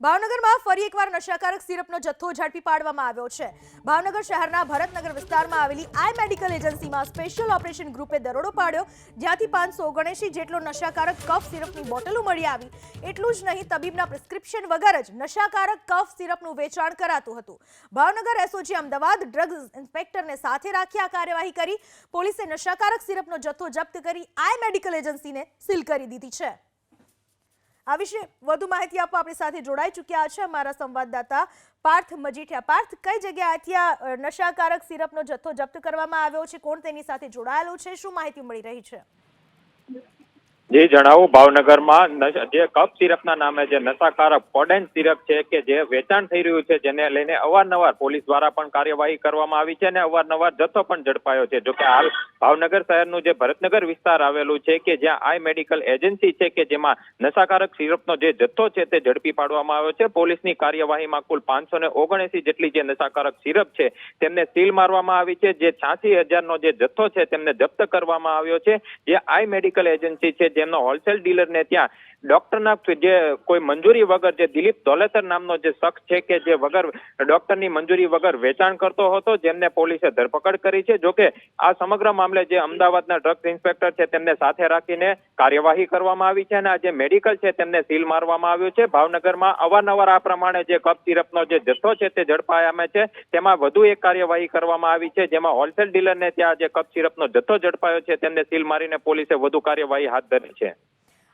ભાવનગરમાં ફરી એકવાર નશાકારક સિરપનો જથ્થો ઝડપી પાડવામાં આવ્યો છે. ભાવનગર શહેરના ભરતનગર વિસ્તારમાં આવેલી આઈ મેડિકલ એજન્સીમાં સ્પેશિયલ ઓપરેશન ગ્રુપે દરોડો પાડ્યો, જ્યાંથી પાંચસો ઓગણસી જેટલો નશાકારક કફ સિરપની બોટલો મળી આવી. એટલું જ નહીં, તબીબના પ્રિસ્ક્રિપ્શન વગર જ નશાકારક કફ સિરપનું વેચાણ કરાતું હતું. ભાવનગર એસઓજી અમદાવાદ ડ્રગ્સ ઇન્સ્પેક્ટરને સાથે રાખી આ કાર્યવાહી કરી. પોલીસે નશાકારક સિરપનો જથ્થો જપ્ત કરી આઈ મેડિકલ એજન્સીને સીલ કરી દીધી છે. આ વિશે વધુ માહિતી આપવા આપણી સાથે જોડાઈ ચૂક્યા છે અમારા સંવાદદાતા પાર્થ મજીઠિયા. પાર્થ, કઈ જગ્યાએથી આ નશાકારક સિરપનો જથ્થો જપ્ત કરવામાં આવ્યો છે? કોણ તેની સાથે જોડાયેલું છે? શું માહિતી મળી રહી છે? જી જણાવું, ભાવનગરમાં જે કપ સિરપના નામે જે નશાકારક પોડેન સિરપ છે કે જે વેચાણ થઈ રહ્યું છે, જેને લઈને અવારનવાર પોલીસ દ્વારા પણ કાર્યવાહી કરવામાં આવી છે અને અવારનવાર જથ્થો પણ ઝડપાયો છે. જોકે હાલ ભાવનગર શહેરનું જે ભરતનગર વિસ્તાર આવેલું છે કે જ્યાં આઈ મેડિકલ એજન્સી છે કે જેમાં નશાકારક સિરપનો જે જથ્થો છે તે ઝડપી પાડવામાં આવ્યો છે. પોલીસની કાર્યવાહીમાં કુલ પાંચસો ને ઓગણએસી જેટલી જે નશાકારક સિરપ છે તેમને સીલ મારવામાં આવી છે. જે છ્યાસી હજારનો જે જથ્થો છે તેમને જપ્ત કરવામાં આવ્યો છે. જે આઈ મેડિકલ એજન્સી છે જેમનો હોલસેલ ડીલરને ત્યાં ડોક્ટરના જે કોઈ મંજૂરી વગર જે દિલીપ દોલેતર નામનો જે શખ્સ છે કે જે વગર ડોક્ટરની મંજૂરી વગર વેચાણ કરતો હતો, જેમને પોલીસે ધરપકડ કરી છે, જોકે આ સમગ્ર મામલે જે અમદાવાદના ડ્રગ્સ ઇન્સ્પેક્ટર છે તેમને સાથે રાખીને કાર્યવાહી કરવામાં આવી છે અને આ જે મેડિકલ છે તેમને સીલ મારવામાં આવ્યું છે. ભાવનગરમાં અવારનવાર આ પ્રમાણે જે કપ સિરપનો જે જથ્થો છે તે ઝડપાયામાં છે. તેમાં વધુ એક કાર્યવાહી કરવામાં આવી છે, જેમાં હોલસેલ ડીલરને ત્યાં જે કપ સિરપનો જથ્થો ઝડપાયો છે, તેમને સીલ મારીને પોલીસે વધુ કાર્યવાહી હાથ ધરી છે.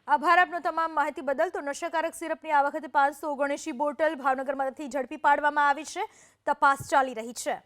આભાર. આપનો તમામ માહિતી બદલ તો નશાકારક સિરપની આ વખતે પાંચસો ઓગણએંશી બોટલ ભાવનગરમાંથી ઝડપી પાડવામાં આવી છે. તપાસ ચાલી રહી છે.